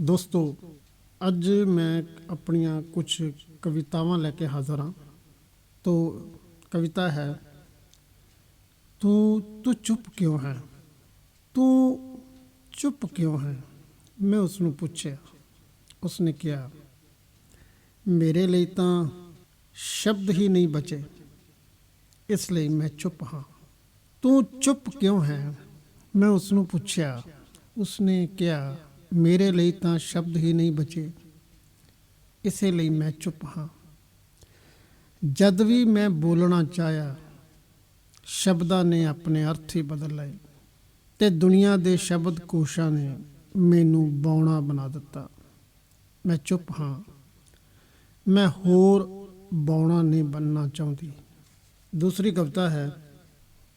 ਦੋਸਤੋ, ਅੱਜ ਮੈਂ ਆਪਣੀਆਂ ਕੁਝ ਕਵਿਤਾਵਾਂ ਲੈ ਕੇ ਹਾਜ਼ਰ ਹਾਂ। ਤੋ, ਕਵਿਤਾ ਹੈ, ਤੂੰ ਤੂੰ ਚੁੱਪ ਕਿਉਂ ਹੈ? ਤੂੰ ਚੁੱਪ ਕਿਉਂ ਹੈ? ਮੈਂ ਉਸ ਨੂੰ ਪੁੱਛਿਆ। ਉਸਨੇ ਕਿਹਾ, ਮੇਰੇ ਲਈ ਤਾਂ ਸ਼ਬਦ ਹੀ ਨਹੀਂ ਬਚੇ। ਇਸ ਲਈ ਮੈਂ ਚੁੱਪ ਹਾਂ। ਤੂੰ ਚੁੱਪ ਕਿਉਂ ਹੈ? ਮੈਂ ਉਸ ਨੂੰ ਪੁੱਛਿਆ। ਉਸਨੇ ਕਿਹਾ ਮੇਰੇ ਲਈ ਤਾਂ ਸ਼ਬਦ ਹੀ ਨਹੀਂ ਬਚੇ। ਇਸੇ ਲਈ ਮੈਂ ਚੁੱਪ ਹਾਂ। ਜਦ ਵੀ ਮੈਂ ਬੋਲਣਾ ਚਾਹਿਆ, ਸ਼ਬਦਾਂ ਨੇ ਆਪਣੇ ਅਰਥ ਹੀ ਬਦਲ ਲਏ ਤੇ ਦੁਨੀਆ ਦੇ ਸ਼ਬਦ ਕੋਸ਼ਾਂ ਨੇ ਮੈਨੂੰ ਬੌਣਾ ਬਣਾ ਦਿੱਤਾ। ਮੈਂ ਚੁੱਪ ਹਾਂ। ਮੈਂ ਹੋਰ ਬੌਣਾ ਨਹੀਂ ਬੰਨਣਾ ਚਾਹੁੰਦੀ। ਦੂਸਰੀ ਕਵਿਤਾ ਹੈ,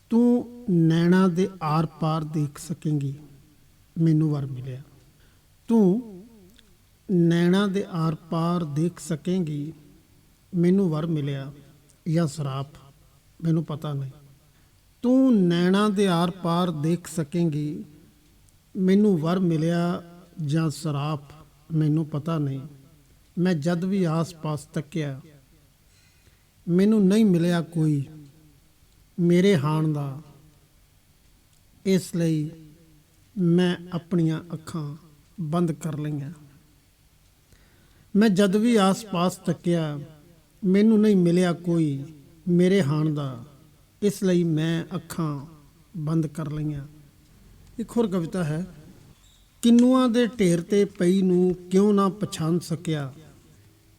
ਤੂੰ ਨੈਣਾ ਦੇ ਆਰ-ਪਾਰ ਦੇਖ ਸਕੇਂਗੀ। ਮੈਨੂੰ ਵਰ ਮਿਲਿਆ। ਤੂੰ ਨੈਣਾ ਦੇ ਆਰ-ਪਾਰ ਦੇਖ ਸਕੇਂਗੀ, ਮੈਨੂੰ ਵਰ ਮਿਲਿਆ ਜਾਂ ਸਰਾਪ, ਮੈਨੂੰ ਪਤਾ ਨਹੀਂ। ਤੂੰ ਨੈਣਾ ਦੇ ਆਰ-ਪਾਰ ਦੇਖ ਸਕੇਂਗੀ, ਮੈਨੂੰ ਵਰ ਮਿਲਿਆ ਜਾਂ ਸਰਾਪ, ਮੈਨੂੰ ਪਤਾ ਨਹੀਂ। ਮੈਂ ਜਦ ਵੀ ਆਸ-ਪਾਸ ਤੱਕਿਆ, ਮੈਨੂੰ ਨਹੀਂ ਮਿਲਿਆ ਕੋਈ ਮੇਰੇ ਹਾਣ ਦਾ। ਇਸ ਲਈ ਮੈਂ ਆਪਣੀਆਂ ਅੱਖਾਂ ਬੰਦ ਕਰ ਲਈਆਂ। ਮੈਂ ਜਦ ਵੀ ਆਸ-ਪਾਸ ਤੱਕਿਆ ਮੈਨੂੰ ਨਹੀਂ ਮਿਲਿਆ ਕੋਈ ਮੇਰੇ ਹਾਣ ਦਾ। ਇਸ ਲਈ ਮੈਂ ਅੱਖਾਂ ਬੰਦ ਕਰ ਲਈਆਂ। ਇੱਕ ਹੋਰ ਕਵਿਤਾ ਹੈ, ਕਿੰਨੂਆਂ ਦੇ ਢੇਰ ਤੇ ਪਈ ਨੂੰ ਕਿਉਂ ਨਾ ਪਛਾਣ ਸਕਿਆ?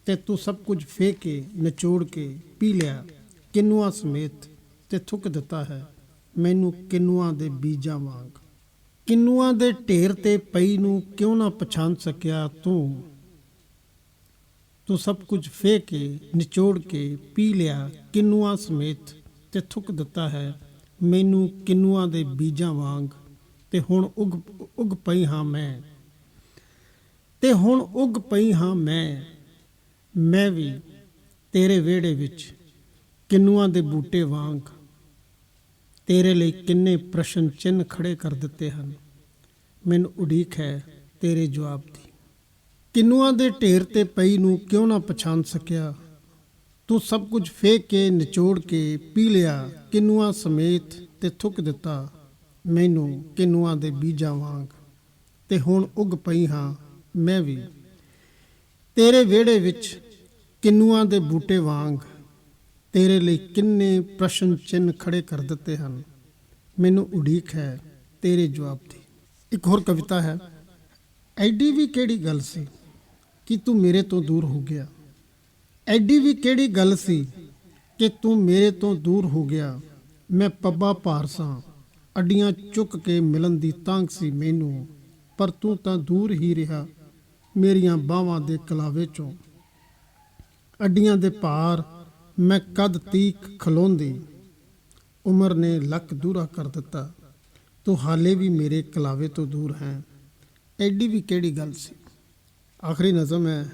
ਤੇ ਤੂੰ ਸਭ ਕੁਝ ਫੇਕ ਕੇ ਨਿਚੋੜ ਕੇ ਪੀ ਲਿਆ। ਕਿੰਨੂਆਂ ਸਮੇਤ ਤੇ ਥੁੱਕ ਦਿੱਤਾ ਹੈ ਮੈਨੂੰ ਕਿੰਨੂਆਂ ਦੇ ਬੀਜਾਂ ਵਾਂਗ। ਕਿੰਨੂਆਂ ਦੇ ਢੇਰ ਤੇ ਪਈ ਨੂੰ ਕਿਉਂ ਨਾ ਪਛਾਣ ਸਕਿਆ ਤੂੰ? ਤੂੰ ਸਭ ਕੁਝ ਫੇਕ ਕੇ, ਨਿਚੋੜ ਕੇ ਪੀ ਲਿਆ, ਕਿੰਨੂਆਂ ਸਮੇਤ ਤੇ ਥੁੱਕ ਦਿੱਤਾ ਹੈ। ਮੈਨੂੰ ਕਿੰਨੂਆਂ ਦੇ ਬੀਜਾਂ ਵਾਂਗ ਤੇ ਹੁਣ ਉਗ ਉਗ ਪਈ ਹਾਂ ਮੈਂ। ਤੇ ਹੁਣ ਉਗ ਪਈ ਹਾਂ ਮੈਂ। ਮੈਂ ਵੀ ਤੇਰੇ ਵਿਹੜੇ ਵਿੱਚ ਕਿੰਨੂਆਂ ਦੇ ਬੂਟੇ ਵਾਂਗ ਤੇਰੇ ਲਈ ਕਿੰਨੇ ਪ੍ਰਸ਼ਨ ਚਿੰਨ ਖੜੇ ਕਰ ਦਿੱਤੇ ਹਨ। ਮੈਨੂੰ ਉਡੀਕ ਹੈ ਤੇਰੇ ਜਵਾਬ ਦੀ। ਕਿੰਨੂਆਂ ਦੇ ਢੇਰ ਤੇ ਪਈ ਨੂੰ ਕਿਉਂ ਨਾ ਪਛਾਣ ਸਕਿਆ? ਤੂੰ ਸਭ ਕੁਝ ਫੇਕ ਕੇ, ਨਿਚੋੜ ਕੇ ਪੀ ਲਿਆ, ਕਿੰਨੂਆਂ ਸਮੇਤ ਤੇ ਥੁੱਕ ਦਿੱਤਾ। ਮੈਨੂੰ ਕਿੰਨੂਆਂ ਦੇ ਬੀਜਾਂ ਵਾਂਗ। ਤੇ ਹੁਣ ਉਗ ਪਈ ਹਾਂ ਮੈਂ ਵੀ। ਤੇਰੇ ਵਿਹੜੇ ਵਿੱਚ ਕਿੰਨੂਆਂ ਦੇ ਬੂਟੇ ਵਾਂਗ। ਤੇਰੇ ਲਈ ਕਿੰਨੇ ਪ੍ਰਸ਼ਨ ਚਿੰਨ ਖੜੇ ਕਰ ਦਿੱਤੇ ਹਨ। ਮੈਨੂੰ ਉਡੀਕ ਹੈ ਤੇਰੇ ਜਵਾਬ ਦੀ। ਇੱਕ ਹੋਰ ਕਵਿਤਾ ਹੈ। ਐਡੀ ਵੀ ਕਿਹੜੀ ਗੱਲ ਸੀ ਕਿ ਤੂੰ ਮੇਰੇ ਤੋਂ ਦੂਰ ਹੋ ਗਿਆ? ਐਡੀ ਵੀ ਕਿਹੜੀ ਗੱਲ ਸੀ ਕਿ ਤੂੰ ਮੇਰੇ ਤੋਂ ਦੂਰ ਹੋ ਗਿਆ? ਮੈਂ ਪੱਬਾ ਭਾਰਸਾਂ ਅੱਡੀਆਂ ਚੁੱਕ ਕੇ ਮਿਲਣ ਦੀ ਤਾਂਗ ਸੀ ਮੈਨੂੰ, ਪਰ ਤੂੰ ਤਾਂ ਦੂਰ ਹੀ ਰਿਹਾ ਮੇਰੀਆਂ ਬਾਹਾਂ ਦੇ ਕਲਾਵੇ ਚੋਂ। ਅੱਡੀਆਂ ਦੇ ਭਾਰ ਮੈਂ ਕਦ ਤੀਕ ਖਲੋਂਦੀ, ਉਮਰ ਨੇ ਲੱਕ ਦੂਰਾ ਕਰ ਦਿੱਤਾ। ਤੂੰ ਹਾਲੇ ਵੀ ਮੇਰੇ ਕਲਾਵੇ ਤੋਂ ਦੂਰ ਹੈ। ਐਡੀ ਵੀ ਕਿਹੜੀ ਗੱਲ ਸੀ? ਆਖਰੀ ਨਜ਼ਮ ਹੈ,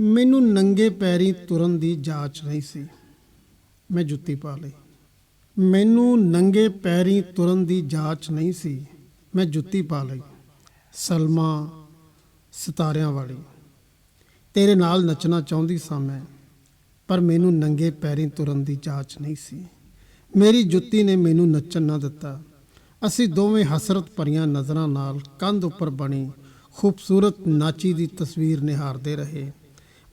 ਮੈਨੂੰ ਨੰਗੇ ਪੈਰੀ ਤੁਰਨ ਦੀ ਜਾਚ ਨਹੀਂ ਸੀ। ਮੈਂ ਜੁੱਤੀ ਪਾ ਲਈ। ਮੈਨੂੰ ਨੰਗੇ ਪੈਰੀ ਤੁਰਨ ਦੀ ਜਾਚ ਨਹੀਂ ਸੀ। ਮੈਂ ਜੁੱਤੀ ਪਾ ਲਈ। ਸਲਮਾ ਸਿਤਾਰਿਆਂ ਵਾਲੀ। ਤੇਰੇ ਨਾਲ ਨੱਚਣਾ ਚਾਹੁੰਦੀ ਸਾਂ ਮੈਂ, ਪਰ ਮੈਨੂੰ ਨੰਗੇ ਪੈਰੀ ਤੁਰਨ ਦੀ ਜਾਚ ਨਹੀਂ ਸੀ। ਮੇਰੀ ਜੁੱਤੀ ਨੇ ਮੈਨੂੰ ਨੱਚਣ ਨਾ ਦਿੱਤਾ। ਅਸੀਂ ਦੋਵੇਂ ਹਸਰਤ ਭਰੀਆਂ ਨਜ਼ਰਾਂ ਨਾਲ ਕੰਧ ਉੱਪਰ ਬਣੀ ਖੂਬਸੂਰਤ ਨਾਚੀ ਦੀ ਤਸਵੀਰ ਨਿਹਾਰਦੇ ਰਹੇ।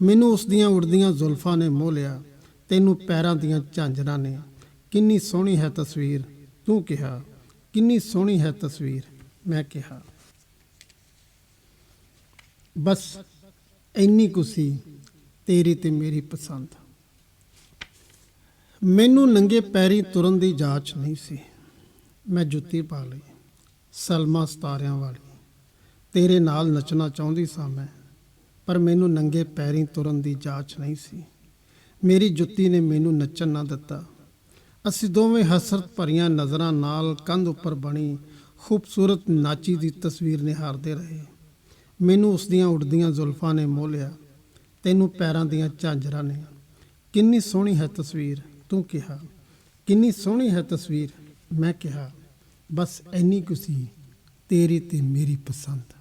ਮੈਨੂੰ ਉਸ ਦੀਆਂ ਉੜਦੀਆਂ ਜ਼ੁਲਫਾਂ ਨੇ ਮੋਹ ਲਿਆ, ਤੈਨੂੰ ਪੈਰਾਂ ਦੀਆਂ ਝਾਂਜਰਾਂ ਨੇ। ਕਿੰਨੀ ਸੋਹਣੀ ਹੈ ਤਸਵੀਰ, ਤੂੰ ਕਿਹਾ। ਕਿੰਨੀ ਸੋਹਣੀ ਹੈ ਤਸਵੀਰ, ਮੈਂ ਕਿਹਾ। ਬਸ ਇੰਨੀ ਕੁ ਸੀ, ਤੇਰੀ ਤੇ ਮੇਰੀ ਪਸੰਦ। ਮੈਨੂੰ ਨੰਗੇ ਪੈਰੀ ਤੁਰਨ ਦੀ ਜਾਚ ਨਹੀਂ ਸੀ। ਮੈਂ ਜੁੱਤੀ ਪਾ ਲਈ, ਸਲਮਾ ਸਤਾਰਿਆਂ ਵਾਲੀ। ਤੇਰੇ ਨਾਲ ਨੱਚਣਾ ਚਾਹੁੰਦੀ ਸਾਂ ਮੈਂ, ਪਰ ਮੈਨੂੰ ਨੰਗੇ ਪੈਰੀ ਤੁਰਨ ਦੀ ਜਾਚ ਨਹੀਂ ਸੀ। ਮੇਰੀ ਜੁੱਤੀ ਨੇ ਮੈਨੂੰ ਨੱਚਣ ਨਾ ਦਿੱਤਾ। ਅਸੀਂ ਦੋਵੇਂ ਹਸਰਤ ਭਰੀਆਂ ਨਜ਼ਰਾਂ ਨਾਲ ਕੰਧ ਉੱਪਰ ਬਣੀ ਖੂਬਸੂਰਤ ਨਾਚੀ ਦੀ ਤਸਵੀਰ ਨਿਹਾਰਦੇ ਰਹੇ। ਮੈਨੂੰ ਉਸ ਦੀਆਂ ਉੱਡਦੀਆਂ ਜ਼ੁਲਫਾਂ ਨੇ ਮੋਹ ਲਿਆ। ਤੈਨੂੰ ਪੈਰਾਂ ਦੀਆਂ ਝਾਂਜਰਾਂ ਨੇ। ਕਿੰਨੀ ਸੋਹਣੀ ਹੈ ਤਸਵੀਰ, ਤੂੰ ਕਿਹਾ। ਕਿੰਨੀ ਸੋਹਣੀ ਹੈ ਤਸਵੀਰ, ਮੈਂ ਕਿਹਾ। ਬਸ ਇੰਨੀ ਕੁ ਸੀ ਤੇਰੀ ਤੇ ਮੇਰੀ ਪਸੰਦ।